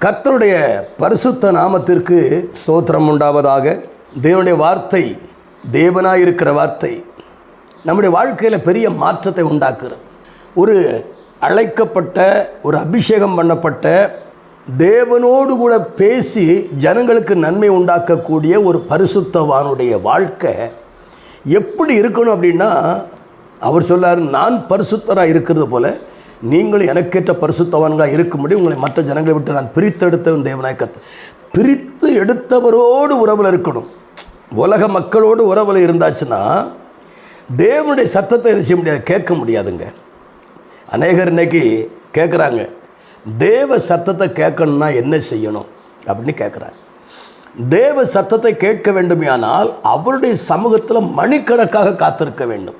கர்த்தருடைய பரிசுத்த நாமத்திற்கு ஸ்தோத்திரம் உண்டாவதாக. தேவனுடைய வார்த்தை தேவனாயிருக்கிற வார்த்தை நம்முடைய வாழ்க்கையில் பெரிய மாற்றத்தை உண்டாக்குறது ஒரு அழைக்கப்பட்ட ஒரு அபிஷேகம் பண்ணப்பட்ட தேவனோடு கூட பேசி ஜனங்களுக்கு நன்மை உண்டாக்கக்கூடிய ஒரு பரிசுத்தவானுடைய வாழ்க்கை எப்படி இருக்கணும் அப்படின்னா அவர் சொல்லார் நான் பரிசுத்தராக இருக்கிறது போல நீங்களும் எனக்கேற்ற பரிசுத்தவான்களாக இருக்கும்படி உங்களை மற்ற ஜனங்களை விட்டு நான் பிரித்தெடுத்தவன் தேவனாய் கத்து பிரித்து எடுத்தவரோடு உறவில் இருக்கணும். உலக மக்களோடு உறவில் இருந்தாச்சுன்னா தேவனுடைய சத்தத்தை என்ன செய்ய முடியாது? கேட்க முடியாதுங்க. அநேகர் இன்னைக்கு கேட்குறாங்க தேவ சத்தத்தை கேட்கணும்னா என்ன செய்யணும்? அப்படின்னு கேட்குறாங்க தேவ சத்தத்தை கேட்க வேண்டுமானால் அவருடைய சமூகத்தில் மணிக்கணக்காக காத்திருக்க வேண்டும்.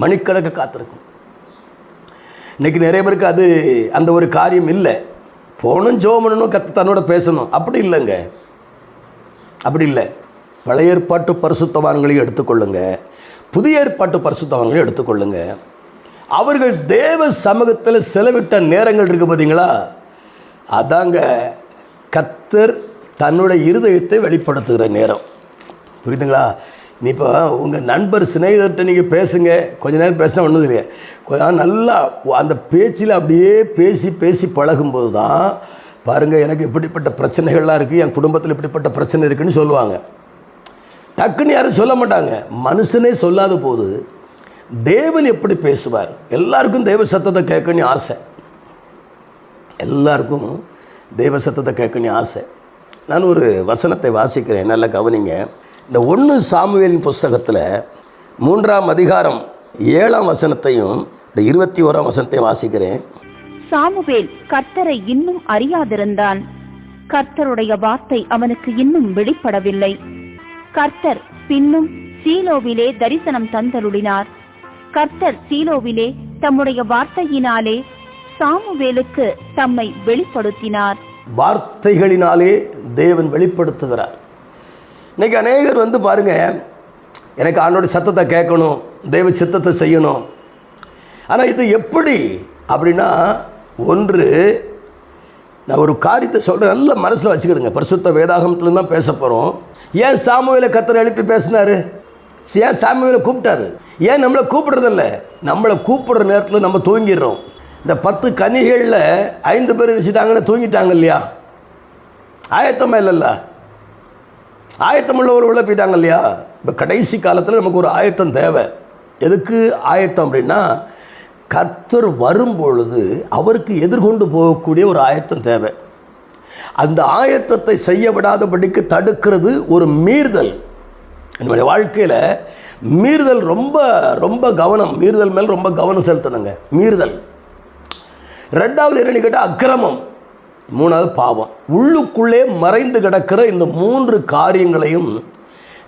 மணிக்கணக்கு காத்திருக்கும் இன்னைக்கு நிறைய பேருக்கு அது அந்த ஒரு காரியம் இல்லை. போகணும் ஜோ பண்ணணும் கத்து தன்னோட பேசணும். அப்படி இல்லைங்க. அப்படி இல்லை. பழைய ஏற்பாட்டு பரிசுத்தவான்களையும் எடுத்துக்கொள்ளுங்க. புதிய ஏற்பாட்டு பரிசுத்தவான்களையும் எடுத்துக்கொள்ளுங்க. அவர்கள் தேவ சமூகத்தில் செலவிட்ட நேரங்கள் இருக்கு பார்த்தீங்களா அதாங்க கத்தர் தன்னுடைய இருதயத்தை வெளிப்படுத்துகிற நேரம். புரியுதுங்களா? நீ இப்போ உங்கள் நண்பர் சிநேகிதர்கிட்ட நீங்கள் பேசுங்க. கொஞ்ச நேரம் பேசினா ஒன்றும் இல்லையே. கொஞ்ச நல்லா அந்த பேச்சில் அப்படியே பேசி பேசி பழகும்போது தான் பாருங்கள் எனக்கு இப்படிப்பட்ட பிரச்சனைகள்லாம் இருக்குது என் குடும்பத்தில் இப்படிப்பட்ட பிரச்சனை இருக்குதுன்னு சொல்லுவாங்க. டக்குன்னு யாரும் சொல்ல மாட்டாங்க. மனுஷனே சொல்லாத போது தேவன் எப்படி பேசுவார்? எல்லாருக்கும் தெய்வ சத்தத்தை கேட்கணும் ஆசை. எல்லாருக்கும் தெய்வ சத்தத்தை கேட்கணும் ஆசை. நான் ஒரு வசனத்தை வாசிக்கிறேன். நல்லா கவனிங்க. இந்த ஒன்று சாமுவேலின் புஸ்தகத்தில் மூன்றாம் அதிகாரம் ஏழாம் வசனத்தையும் இந்த இருபத்தி ஓராம் வசனத்தையும் வாசிக்கிறேன். சாமுவேல் கர்த்தரை இன்னும் அறியாதிருந்தான். கர்த்தருடைய வார்த்தை அவனுக்கு இன்னும் வெளிப்படவில்லை. கர்த்தர் பின்னும் சீலோவிலே தரிசனம் தந்தருளினார். கர்த்தர் சீலோவிலே தம்முடைய வார்த்தையினாலே சாமுவேலுக்கு தம்மை வெளிப்படுத்தினார். வார்த்தைகளினாலே தேவன் வெளிப்படுத்துகிறார். இன்றைக்கி அநேகர் வந்து பாருங்க எனக்கு ஆண்டோட சத்தத்தை கேட்கணும் தெய்வ சித்தத்தை செய்யணும். ஆனால் இது எப்படி அப்படின்னா ஒன்று நான் ஒரு காரியத்தை சொல்கிறேன் நல்ல மனசில் வச்சுக்கிடுங்க. பரிசுத்த வேதாகமத்துல தான் பேச போகிறோம் ஏன் சாமுவேல கத்தரை எழுப்பி பேசினார்? ஏன் சாமுவேல கூப்பிட்டாரு? ஏன் நம்மளை கூப்பிடுறதில்ல? நம்மளை கூப்பிடுற நேரத்தில் நம்ம தூங்கிடுறோம். இந்த பத்து கனிகளில் ஐந்து பேர் நினச்சிட்டாங்கன்னு தூங்கிட்டாங்க இல்லையா? ஆயத்தமாக இல்லைல்ல? ஆயத்தம் உள்ளவர்களோட உள்ள போயிட்டாங்க இல்லையா? இப்போ கடைசி காலத்தில் நமக்கு ஒரு ஆயத்தம் தேவை. எதுக்கு ஆயத்தம் அப்படின்னா கர்த்தர் வரும்பொழுது அவருக்கு எதிர்கொண்டு போகக்கூடிய ஒரு ஆயத்தம் தேவை. அந்த ஆயத்தத்தை செய்ய விடாதபடிக்கு தடுக்கிறது ஒரு மீறுதல். என்னுடைய வாழ்க்கையில் மீறுதல் ரொம்ப ரொம்ப கவனம் மீறுதல் மேல் ரொம்ப கவனம் செலுத்தணுங்க. மீறுதல். ரெண்டாவது என்னன்னு கேட்டால் அக்கிரமம். மூணாவது பாவம். உள்ளுக்குள்ளே மறைந்து கிடக்கிற இந்த மூன்று காரியங்களையும்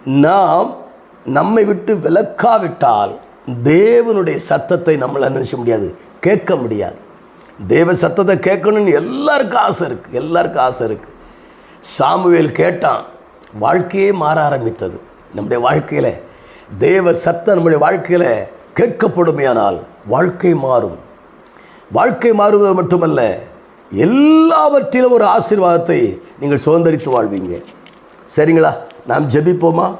நாம் நம்மை விட்டு விலக்காவிட்டால் தேவனுடைய சத்தத்தை நம்மளால் நினைச்ச முடியாது? கேட்க முடியாது. தேவ சத்தத்தை கேட்கணும்னு எல்லாருக்கும் ஆசை இருக்குது எல்லாருக்கும் ஆசை இருக்குது சாமுவேல் கேட்டான் வாழ்க்கையே மாற ஆரம்பித்தது. நம்முடைய வாழ்க்கையில் தேவ சத்தம் நம்முடைய வாழ்க்கையில் கேட்கப்படுமையானால் வாழ்க்கை மாறும். வாழ்க்கை மாறுவது மட்டுமல்ல எல்லாவற்றிலும் ஒரு ஆசீர்வாதத்தை நீங்கள் சுதந்திரித்து வாழ்வீங்க. சரிங்களா? நாம் ஜெபிப்போமா?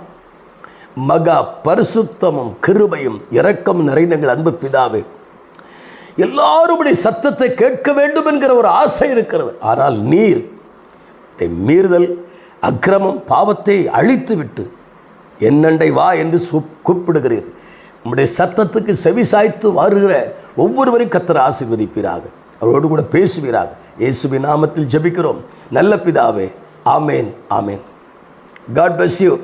மகா பரிசுத்தமும் கிருபையும் இரக்கம் நிறைந்த எங்கள் அன்பு பிதாவே எல்லாருடைய சத்தத்தை கேட்க வேண்டும் என்கிற ஒரு ஆசை இருக்கிறது. ஆனால் நீர் மீறுதல் அக்கிரமம் பாவத்தை அழித்து விட்டு என்னண்டை வா என்று சு- கூப்பிடுகிறீர். உம்முடைய சத்தத்துக்கு செவி சாய்த்து வருகிற ஒவ்வொருவரையும் கத்தரை ஆசீர்வதிப்பீராக. அவரோடு கூட பேசுவீராக. இயேசுவின் நாமத்தில் ஜெபிக்கிறோம். நல்ல பிதாவே ஆமேன் ஆமேன். God bless you